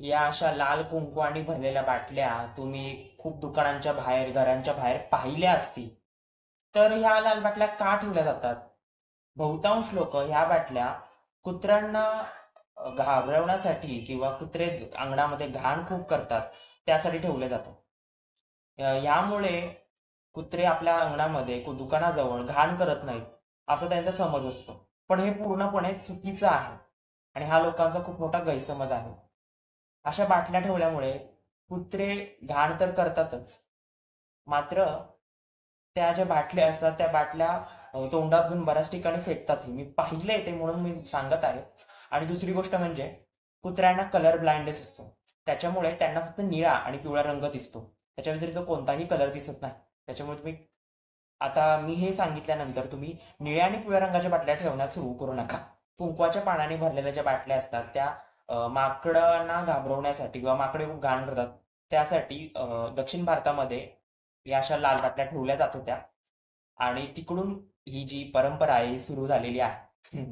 या अशा लाल कुंकवाने भरलेल्या बाटल्या तुम्ही खूप दुकानांच्या बाहेर घरांच्या बाहेर पाहिल्या असतील. तर ह्या लाल बाटल्या का ठेवल्या जातात? बहुतांश लोक ह्या बाटल्या कुत्र्यांना घाबरवण्यासाठी किंवा कुत्रे अंगणामध्ये घाण खूप करतात त्यासाठी ठेवले जातात. यामुळे कुत्रे आपल्या अंगणामध्ये दुकानाजवळ घाण करत नाहीत असा त्यांचा समज असतो. पण हे पूर्णपणे चुकीचं आहे. आणि हा लोकांचा खूप मोठा गैरसमज आहे. अशा बाटल्या ठेवल्यामुळे कुत्रे घाण तर करतातच. मात्र त्या ज्या बाटल्या असतात त्या बाटल्या तोंडात घेऊन बऱ्याच ठिकाणी फेकतात मी पाहिले ते म्हणून मी सांगत आहे. आणि दुसरी गोष्ट म्हणजे कुत्र्यांना कलर ब्लाइंडनेस असतो. त्याच्यामुळे त्यांना फक्त निळा आणि पिवळा रंग दिसतो. त्याच्या व्यतिरिक्त कोणताही कलर दिसत नाही. त्याच्यामुळे तुम्ही आता मी हे सांगितल्यानंतर तुम्ही निळ्या आणि पिवळ्या रंगाच्या बाटल्या ठेवण्यात सुरू करू नका. कुंकवाच्या पाण्याने भरलेल्या ज्या बाटल्या असतात त्या माकडांना घाबरवण्यासाठी किंवा माकडे खूप घाण करतात त्यासाठी दक्षिण भारतामध्ये या अशा लाल बाटल्या ठेवल्या जात होत्या. आणि तिकडून ही जी परंपरा आहे ही सुरू झालेली आहे.